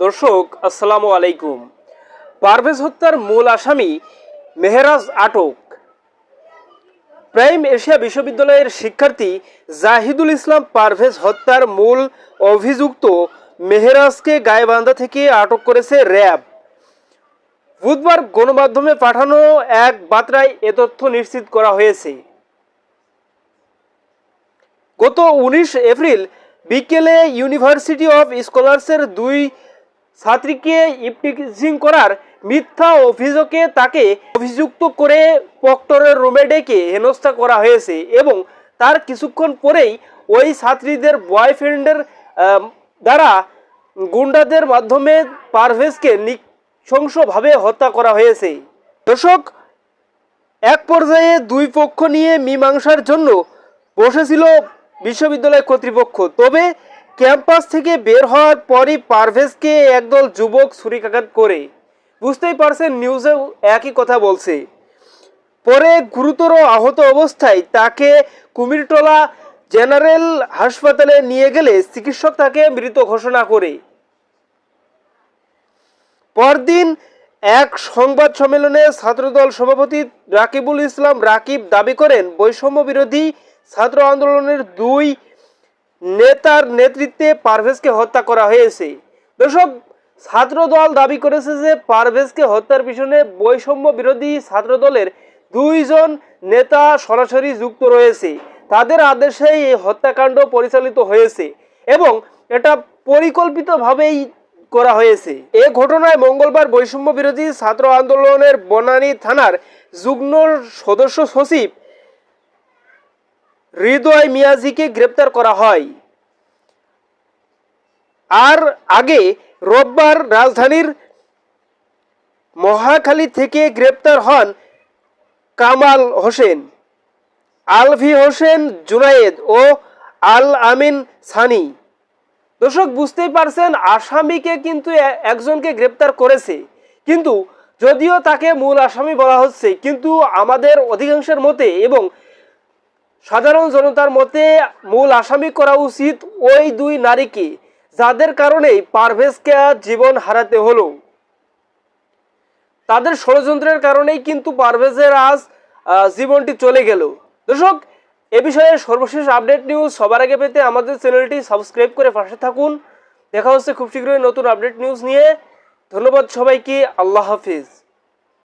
দর্শক, আসসালামু আলাইকুম। পারভেজ হত্যার মূল আসামি মেহরাজ আটক। প্রাইম এশিয়া বিশ্ববিদ্যালয়ের শিক্ষার্থী জাহিদুল ইসলাম পারভেজ হত্যার মূল অভিযুক্ত মেহরাজকে গায়েবান্ধা থেকে আটক করেছে র্যাব। বুধবার গণমাধ্যমে পাঠানো এক বার্তায় এ তথ্য নিশ্চিত করা হয়েছে। গত উনিশ এপ্রিল বিকেলে ইউনিভার্সিটি অফ স্কলার্সের দুই ছাত্রীকে ইপটিজিং করার মিথ্যা অভিযোগে তাকে অভিযুক্ত করে প্রক্টরের রুমে ডেকে হেনস্থা করা হয়েছে এবং তার কিছুক্ষণ পরেই ওই ছাত্রীদের বয়ফ্রেন্ডের দ্বারা গুন্ডাদের মাধ্যমে পারভেজকে নিঃশংসভাবে হত্যা করা হয়েছে। দর্শক, এক পর্যায়ে দুই পক্ষ নিয়ে মীমাংসার জন্য বসেছিল বিশ্ববিদ্যালয় কর্তৃপক্ষ। তবে ক্যাম্পাস থেকে বের হওয়ার পরই পারভেজকে একদল যুবক ছুরিকাঘাত করে। বুঝতেই পারছেন, নিউজেও একই কথা বলছে। পরে গুরুতর আহত অবস্থায় তাকে কুমিরটোলা জেনারেল হাসপাতালে নিয়ে গেলে চিকিৎসক তাকে মৃত ঘোষণা করে। পরদিন এক সংবাদ সম্মেলনে ছাত্রদল সভাপতি রাকিবুল ইসলাম রাকিব দাবি করেন, বৈষম্য বিরোধী ছাত্র আন্দোলনের দুই নেতার নেতৃত্বে পারভেজকে হত্যা করা হয়েছে। দর্শক, ছাত্রদল দাবি করেছে যে পারভেজকে হত্যার পিছনে বৈষম্য বিরোধী ছাত্রদলের দুইজন নেতা সরাসরি যুক্ত রয়েছে। তাদের আদেশেই এই হত্যাকাণ্ড পরিচালিত হয়েছে এবং এটা পরিকল্পিতভাবেই করা হয়েছে। এ ঘটনায় মঙ্গলবার বৈষম্য বিরোধী ছাত্র আন্দোলনের বনানী থানার যুগ্ম সদস্য সচিব হৃদয় মিয়াজিকে গ্রেপ্তার করা হয়। আর আগে রোববার রাজধানীর মহাখালী থেকে গ্রেপ্তার হন কামাল হোসেন, আলভি হোসেন জুনায়েদ ও আল আমিন সানি। দর্শক, বুঝতেই পারছেন, আসামিকে কিন্তু একজনকে গ্রেপ্তার করেছে। কিন্তু যদিও তাকে মূল আসামি বলা হচ্ছে, কিন্তু আমাদের অধিকাংশের মতে এবং সাধারণ জনতার মতে মূল আসামি করা উচিত ওই দুই নারীকে, যাদের কারণেই পারভেজকে জীবন হারাতে হলো। তাদের ষড়যন্ত্রের কারণেই কিন্তু পারভেজের আজ জীবনটি চলে গেল। দর্শক, এ বিষয়ে সর্বশেষ আপডেট নিউজ সবার আগে পেতে আমাদের চ্যানেলটি সাবস্ক্রাইব করে পাশে থাকুন। দেখা হচ্ছে খুব শীঘ্রই নতুন আপডেট নিউজ নিয়ে। ধন্যবাদ সবাইকে, আল্লাহ হাফিজ।